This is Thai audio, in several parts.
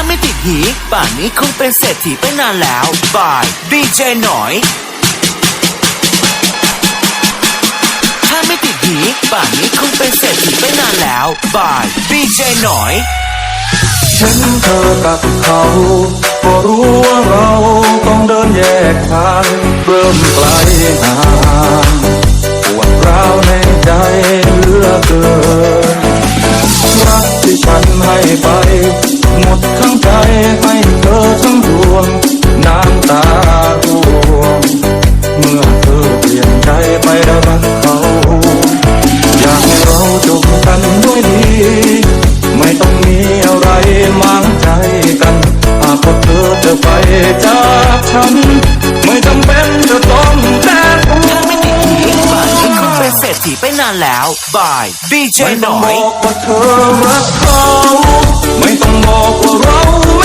าไม่ติดหีป่านนี้คงเป็นเศรษฐีไปนานแล้วบายดีเจหน่อย ถ้าไม่ติดหีป่านนี้คงเป็นเศรษฐีไปนานแล้วบายดีเจหน่อย ฉันเธอกับเขาก็รู้ว่าเราต้องเดินแยกทางเริ่มไกลห่างปวดร้าวในใจ บายดีเจน่อยไม่ต้องบอกว่าเธอรักเขาไม่ต้องบอกว่าเรา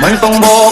门风波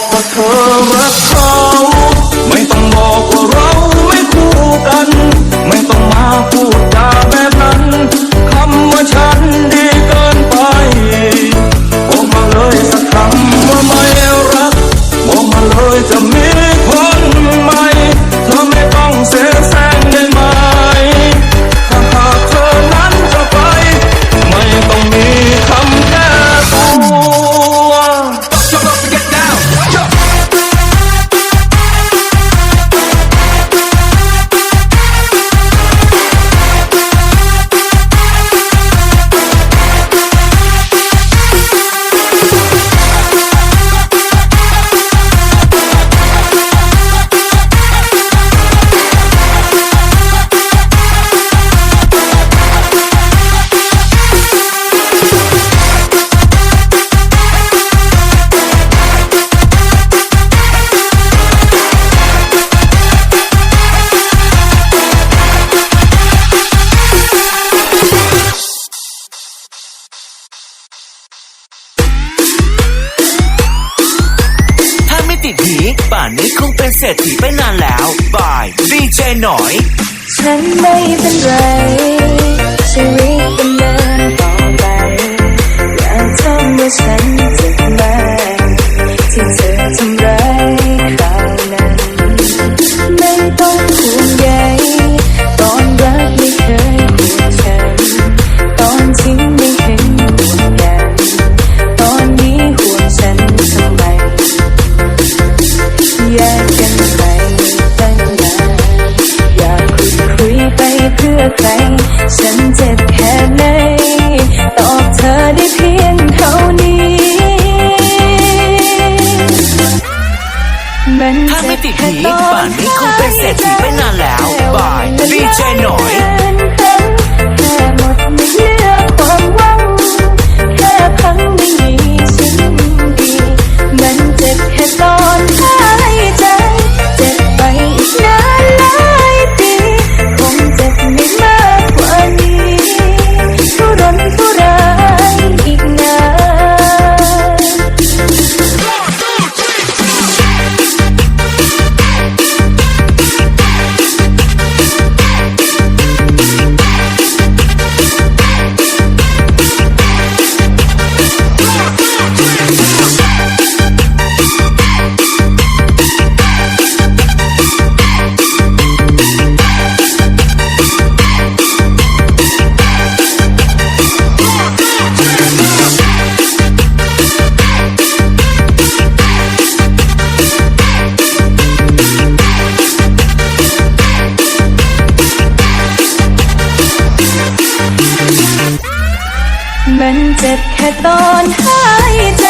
านนี้คงเป็นเศรษฐีไปนานแล้วบายดีเจหน่อย ฉันไม่เป็นไร ถ้าไม่ติดหนีป่านนี้คงเป็นเศรษฐีไปนานแล้วบายดีเจหน่อย เจ็บแค่ตอนหายใจ